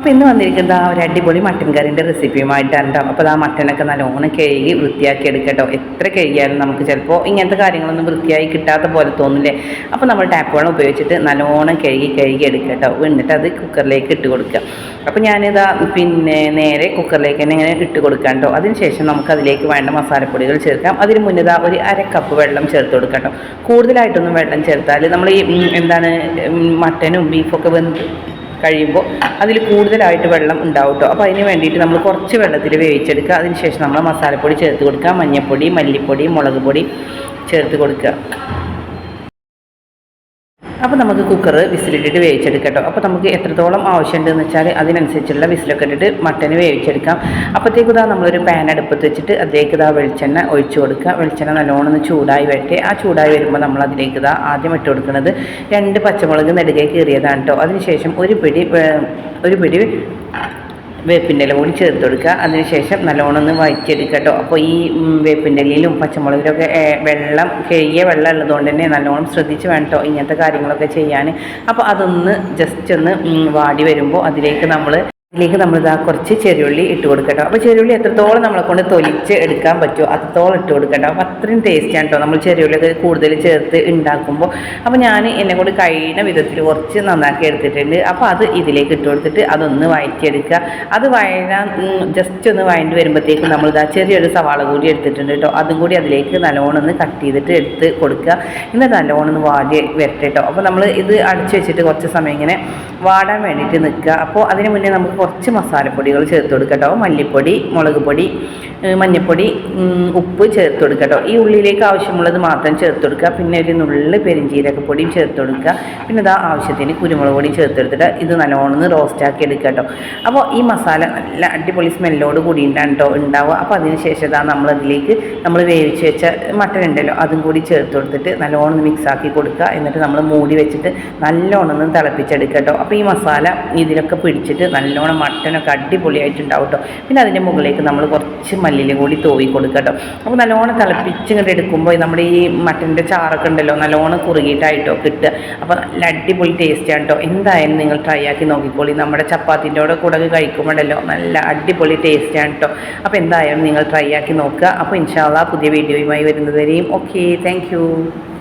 അപ്പോൾ ഇന്ന് വന്നിരിക്കുന്നത് ആ ഒരു അടിപൊളി മട്ടൻ കറിന്റെ റെസിപ്പിയുമായിട്ടാണ് കേട്ടോ അപ്പോൾ ആ മട്ടനൊക്കെ നല്ലോണം കഴുകി വൃത്തിയാക്കി എടുക്കട്ടോ. എത്ര കഴുകിയാലും നമുക്ക് ചിലപ്പോൾ ഇങ്ങനത്തെ കാര്യങ്ങളൊന്നും വൃത്തിയായി കിട്ടാത്ത പോലെ തോന്നില്ലേ? അപ്പോൾ നമ്മൾ ടാപ്പ് വെള്ളം ഉപയോഗിച്ചിട്ട് നല്ലോണം കഴുകി കഴുകി എടുക്കട്ടോ. എന്നിട്ട് അത് കുക്കറിലേക്ക് ഇട്ട് കൊടുക്കുക. അപ്പോൾ ഞാനിതാ പിന്നെ നേരെ കുക്കറിലേക്ക് തന്നെ ഇങ്ങനെ ഇട്ട് കൊടുക്കാം കേട്ടോ അതിനുശേഷം നമുക്ക് അതിലേക്ക് വേണ്ട മസാലപ്പൊടികൾ ചേർക്കാം. അതിന് മുന്നിതാ ഒരു അര കപ്പ് വെള്ളം ചേർത്ത് കൊടുക്കാം കേട്ടോ കൂടുതലായിട്ടൊന്നും വെള്ളം ചേർത്താൽ നമ്മൾ ഈ എന്താണ് മട്ടനും ബീഫൊക്കെ വെന്ത് കഴിയുമ്പോൾ അതിൽ കൂടുതലായിട്ട് വെള്ളം ഉണ്ടാവും കേട്ടോ അപ്പോൾ അതിന് വേണ്ടിയിട്ട് നമ്മൾ കുറച്ച് വെള്ളത്തിൽ വേവിച്ചെടുക്കുക. അതിനുശേഷം നമ്മൾ മസാലപ്പൊടി ചേർത്ത് കൊടുക്കുക. മഞ്ഞൾപ്പൊടി മല്ലിപ്പൊടി മുളക് പൊടി ചേർത്ത് കൊടുക്കുക. അപ്പോൾ നമുക്ക് കുക്കർ വിസിലിട്ടിട്ട് വേവിച്ചെടുക്കട്ടോ. കേട്ടോ അപ്പോൾ നമുക്ക് എത്രത്തോളം ആവശ്യമുണ്ടെന്ന് വെച്ചാൽ അതിനനുസരിച്ചുള്ള വിസിലൊക്കെ ഇട്ടിട്ട് മട്ടന് വേവിച്ചെടുക്കാം. അപ്പോഴത്തേക്കും ഇതാ നമ്മളൊരു പാൻ അടുപ്പത്ത് വെച്ചിട്ട് അതിലേക്ക് ഇതാ വെളിച്ചെണ്ണ ഒഴിച്ചു കൊടുക്കുക. വെളിച്ചെണ്ണ നല്ലോണം ഒന്ന് ചൂടായി വരട്ടെ. ആ ചൂടായി വരുമ്പോൾ നമ്മൾ അതിലേക്ക് ഇതാ ആദ്യം ഇട്ട് കൊടുക്കുന്നത് രണ്ട് പച്ചമുളക് നെടുകെ കീറിയതാണ് കേട്ടോ അതിനുശേഷം ഒരു പിടി ഒരു പിടി വേപ്പിന്റെ ഇല കൂടി ചേർത്ത് കൊടുക്കുക. അതിനുശേഷം നല്ലോണം ഒന്ന് വഴറ്റിയെടുക്കുക കേട്ടോ. അപ്പോൾ ഈ വേപ്പിന്റെ ഇലയിലും പച്ചമുളകിലൊക്കെ വെള്ളം കഴുകിയ വെള്ളം ഉള്ളതുകൊണ്ട് തന്നെ നല്ലോണം ശ്രദ്ധിച്ച് വേണം കേട്ടോ ഇങ്ങനത്തെ കാര്യങ്ങളൊക്കെ ചെയ്യാൻ. അപ്പോൾ അതൊന്ന് ജസ്റ്റ് ഒന്ന് വാടി വരുമ്പോൾ അതിലേക്ക് നമ്മൾ ഇതിലേക്ക് നമ്മൾ ഇതാ കുറച്ച് ചെറിയുള്ളി ഇട്ട് കൊടുക്കട്ടോ. അപ്പോൾ ചെറിയുള്ളി എത്രത്തോളം നമ്മളെ കൊണ്ട് തൊലിച്ച് എടുക്കാൻ പറ്റുമോ അത്രത്തോളം ഇട്ട് കൊടുക്കട്ടോ. അപ്പോൾ അത്രയും ടേസ്റ്റാണ് കേട്ടോ നമ്മൾ ചെറിയുള്ളിയൊക്കെ കൂടുതൽ ചേർത്ത് ഉണ്ടാക്കുമ്പോൾ അപ്പോൾ ഞാൻ എന്നെ കൊണ്ട് കഴിയുന്ന വിധത്തിൽ കുറച്ച് നന്നാക്കി എടുത്തിട്ടുണ്ട്. അപ്പോൾ അത് ഇതിലേക്ക് ഇട്ട് കൊടുത്തിട്ട് അതൊന്ന് വഴറ്റിയെടുക്കുക അത് വഴരാൻ ജസ്റ്റ് ഒന്ന് വഴണ്ടി വരുമ്പോഴത്തേക്കും നമ്മൾ ഇതാ ചെറിയൊരു സവാള കൂടി എടുത്തിട്ടുണ്ട് കേട്ടോ അതും കൂടി അതിലേക്ക് നല്ലോണം ഒന്ന് കട്ട് ചെയ്തിട്ട് എടുത്ത് കൊടുക്കുക. എന്നിട്ട് നല്ലോണം ഒന്ന് വാടി വരട്ടെ കേട്ടോ അപ്പോൾ നമ്മൾ ഇത് അടച്ചു വെച്ചിട്ട് കുറച്ച് സമയം ഇങ്ങനെ വാടാൻ വേണ്ടിയിട്ട് നിൽക്കുക. അപ്പോൾ അതിന് മുന്നേ നമുക്ക് കുറച്ച് മസാലപ്പൊടികൾ ചേർത്ത് കൊടുക്കട്ടോ കേട്ടോ. മല്ലിപ്പൊടി മുളക് പൊടി മഞ്ഞൾപ്പൊടി ഉപ്പ് ചേർത്ത് കൊടുക്കട്ടോ ഈ ഉള്ളിലേക്ക് ആവശ്യമുള്ളത് മാത്രം ചേർത്ത് കൊടുക്കുക. പിന്നെ ഒരു നുള്ള് പെരിഞ്ചീരകപ്പൊടിയും ചേർത്ത് കൊടുക്കുക. പിന്നെ ഇതാ ആവശ്യത്തിന് കുരുമുളക് പൊടി ചേർത്ത് കൊടുത്തിട്ട് ഇത് നല്ലോണം റോസ്റ്റാക്കി എടുക്കട്ടോ അപ്പോൾ ഈ മസാല നല്ല അടിപൊളി സ്മെല്ലോട് കൂടി കേട്ടോ ഉണ്ടാവുക. അപ്പോൾ അതിന് ശേഷം ഇതാ നമ്മളതിലേക്ക് നമ്മൾ വേവിച്ച് വെച്ച മട്ടൻ ഉണ്ടല്ലോ അതും കൂടി ചേർത്ത് കൊടുത്തിട്ട് നല്ലോണം മിക്സാക്കി കൊടുക്കുക. എന്നിട്ട് നമ്മൾ മൂടി വെച്ചിട്ട് നല്ലോണം തിളപ്പിച്ചെടുക്കട്ടോ അപ്പോൾ ഈ മസാല ഇതിലൊക്കെ പിടിച്ചിട്ട് നല്ലോണം മട്ടനൊക്കെ അടിപൊളിയായിട്ടുണ്ടാവും കേട്ടോ പിന്നെ അതിന്റെ മുകളിലേക്ക് നമ്മൾ കുറച്ച് മല്ലിയിലും കൂടി തോവി കൊടുക്കുക കേട്ടോ അപ്പോൾ നല്ലോണം തിളപ്പിച്ച് ഇങ്ങോട്ട് എടുക്കുമ്പോൾ നമ്മുടെ ഈ മട്ടന്റെ ചാറൊക്കെ ഉണ്ടല്ലോ നല്ലോണം കുറുകിയിട്ടായിട്ടോ കിട്ടുക. അപ്പോൾ നല്ല അടിപൊളി ടേസ്റ്റാണ് കേട്ടോ എന്തായാലും നിങ്ങൾ ട്രൈ ആക്കി നോക്കിക്കോളി. നമ്മുടെ ചപ്പാത്തിന്റെ കൂടെ കൂടെ കഴിക്കുമ്പോഴല്ലോ നല്ല അടിപൊളി ടേസ്റ്റാണ് കേട്ടോ അപ്പോൾ എന്തായാലും നിങ്ങൾ ട്രൈ ആക്കി നോക്കുക. അപ്പോൾ ഇൻഷാല്ല പുതിയ വീഡിയോയുമായി വരുന്നതുവരെയും. Okay thank